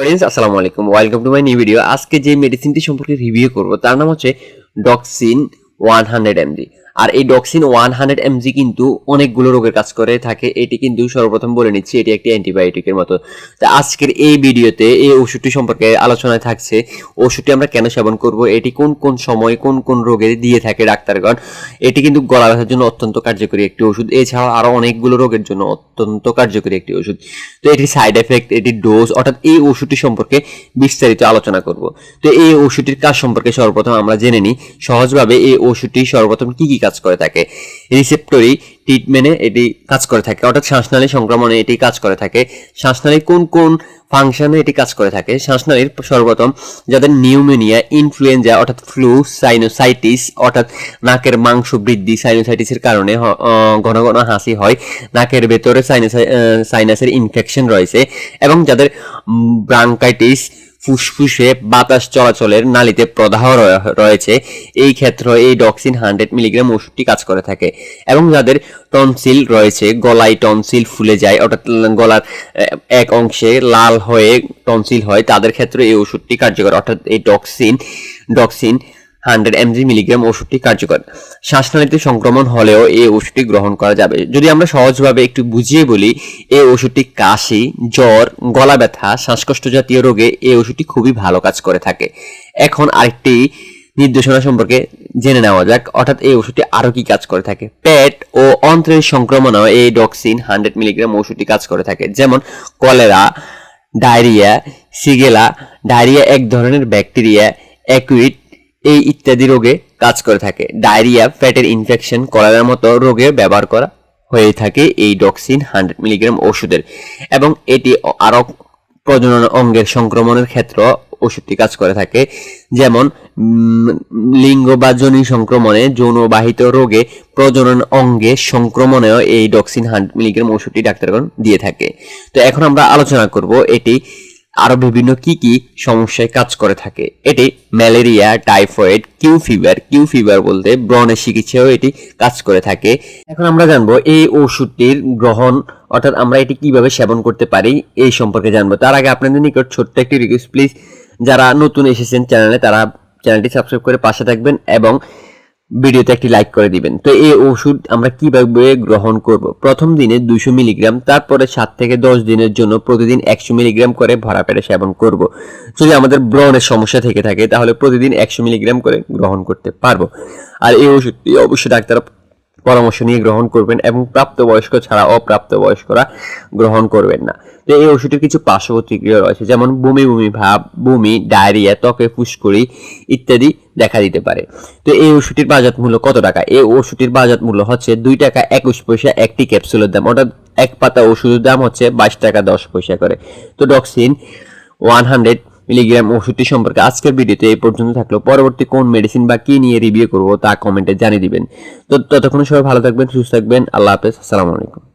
Audience আসসালামু আলাইকুম। Welcome to my new video আজকে যে মেডিসিনটি সম্পর্কে রিভিউ করব, তার নাম হচ্ছে ডক্সিন ওয়ান হান্ড্রেড এমজি আর এই ডক্সিন ওয়ান হান্ড্রেড এমজি কিন্তু অনেকগুলো রোগের কাজ করে থাকে। এটি কিন্তু সর্বপ্রথম বলে নিচ্ছি, এটি একটি অ্যান্টিবায়োটিকের মতো। তা আজকের এই ভিডিওতে এই ওষুধটি সম্পর্কে আলোচনায় থাকছে, ওষুধটি আমরা কেন সেবন করব, এটি কোন কোন সময় কোন কোন রোগে দিয়ে থাকে ডাক্তারগণ, এটি কিন্তু গলা ব্যথার জন্য অত্যন্ত কার্যকরী একটি ওষুধ। এছাড়াও আরও অনেকগুলো রোগের জন্য অত্যন্ত কার্যকরী একটি ওষুধ। তো এটির সাইড এফেক্ট এটির ডোজ অর্থাৎ এই ওষুধটি সম্পর্কে বিস্তারিত আলোচনা করব। তো এই ওষুধটির কাজ সম্পর্কে সর্বপ্রথম আমরা জেনে নিই, সহজভাবে এই ওষুধটি সর্বপ্রথম কি কি কাজ করে থাকে। রিসেপ্টরি ট্রিটমেন্টে এটি কাজ করে থাকে। অর্থাৎ শ্বাসনালী সংক্রমণে এটি কাজ করে থাকে। শ্বাসনালী কোন কোন ফাংশনে এটি কাজ করে থাকে? শ্বাসনালীর সর্বপ্রথম যাদের নিউমোনিয়া ইনফ্লুয়েঞ্জা অর্থাৎ ফ্লু সাইনোসাইটিস অর্থাৎ নাকের মাংস বৃদ্ধি সাইনোসাইটিসের কারণে ঘন ঘন হাসি হয়, নাকের ভেতরে সাইনাসের ইনফেকশন রয়েছে এবং যাদের ব্রাঙ্কাইটিস ফুসফুসে বাতাস চলাচলের নালীতে প্রদাহ রয়ে- রয়েছে। এই ক্ষেত্রে এই ডক্সিন হান্ড্রেড মিলিগ্রাম ওষুধটি কাজ করে থাকে এবং যাদের টনসিল রয়েছে, গলায় টনসিল ফুলে যায়, অর্থাৎ গলার এক অংশে লাল হয়ে টনসিল হয়, তাদের ক্ষেত্রে এই ওষুধটি কার্যকর। অর্থাৎ এই Doxin Doxin hundred MG milligram ওষুধটি কার্যকর। শ্বাসনালীতে সংক্রমণ হলেও এই ওষুধটি গ্রহণ করা যাবে। যদি আমরা সহজভাবে একটু বুঝিয়ে বলি, এই ওষুধটি কাশি, জ্বর, গলা ব্যথা, শ্বাসকষ্ট জাতীয় রোগে এই ওষুধটি খুবই ভালো কাজ করে থাকে। এখন আরেকটি নির্দেশনা সম্পর্কে জেনে নেওয়া যাক, অর্থাৎ এই ওষুধটি আরও কি কাজ করে থাকে। পেট ও অন্ত্রের সংক্রমণেও এই ডক্সিন হান্ড্রেড মিলিগ্রাম ওষুধটি কাজ করে থাকে। যেমন কলেরা, ডায়রিয়া, সিগেলা, ডায়রিয়া এক ধরনের ব্যাকটেরিয়া অ্যাকুইট এই ইত্যাদি রোগে কাজ করে থাকে। ডায়রিয়া, ফ্যাটের ইনফেকশন কলেরার মতো রোগে ব্যবহার করা হয়ে থাকে এই ডক্সিন হান্ড্রেড মিলিগ্রাম ওষুধের। এবং এটি আরও প্রজনন অঙ্গের সংক্রমণের ক্ষেত্রে ওষুধটি কাজ করে থাকে। যেমন লিঙ্গ বা জনি সংক্রমণে যৌনবাহিত রোগে প্রজনন অঙ্গে সংক্রমণেও এই ডক্সিন হান্ড্রেড মিলিগ্রাম ওষুধটি ডাক্তারগণ দিয়ে থাকে। তো এখন আমরা আলোচনা করব এটি আরও বিভিন্ন কি কি সমস্যায় কাজ করে থাকে। এটি malaria, typhoid, Q fever Q fever বলতে ব্রণের চিকিৎসাও এটি কাজ করে থাকে। এখন আমরা জানব এই ওষুধটির গ্রহণ, অর্থাৎ আমরা এটি কীভাবে সেবন করতে পারি, এই সম্পর্কে জানব। তার আগে আপনাদের নিকট ছোট্ট একটি রিকোয়েস্ট প্লিজ যারা নতুন এসেছেন চ্যানেলে, তারা চ্যানেলটি সাবস্ক্রাইব করে পাশে থাকবেন এবং ভিডিওতে একটি লাইক করে দিবেন। তো এই ওষুধ আমরা কীভাবে গ্রহণ করব? প্রথম দিনে দুশো মিলিগ্রাম, তারপরে সাত থেকে দশ দিনের জন্য প্রতিদিন একশো মিলিগ্রাম করে ভরা পেটে সেবন করব। যদি আমাদের ব্রণের সমস্যা থেকে থাকে, তাহলে প্রতিদিন একশো মিলিগ্রাম করে গ্রহণ করতে পারব। আর এই ওষুধটি অবশ্যই ডাক্তার পরামর্শ নিয়ে গ্রহণ করবেন এবং প্রাপ্তবয়স্ক ছাড়া অপ্রাপ্তবয়স্করা গ্রহণ করবেন না। তো এই ওষুধের কিছু পার্শ্ব প্রতিক্রিয়া রয়েছে, যেমন বমি বমি ভাব, বমি, ডায়রিয়া, ত্বকে ফুসকুড়ি ইত্যাদি দেখা দিতে পারে। তো এই ওষুধটির বাজার মূল্য কত টাকা? এই ওষুধটির বাজার মূল্য হচ্ছে দুই টাকা একুশ পয়সা একটি ক্যাপসুলের দাম, অর্থাৎ এক পাতা ওষুধের দাম হচ্ছে বাইশ টাকা দশ পয়সা করে। তো ডক্সিন ওয়ান হান্ড্রেড মিলিগ্রাম ওষুধটি সম্পর্কে আজকের ভিডিওতে এই পর্যন্ত থাকল। পরবর্তী কোন মেডিসিন বা কি নিয়ে রিভিউ করব তা কমেন্টে জানিয়ে দিবেন। তো ততক্ষণ সবাই ভালো থাকবেন, সুস্থ থাকবেন। আল্লাহ হাফেজ, আসসালামু আলাইকুম।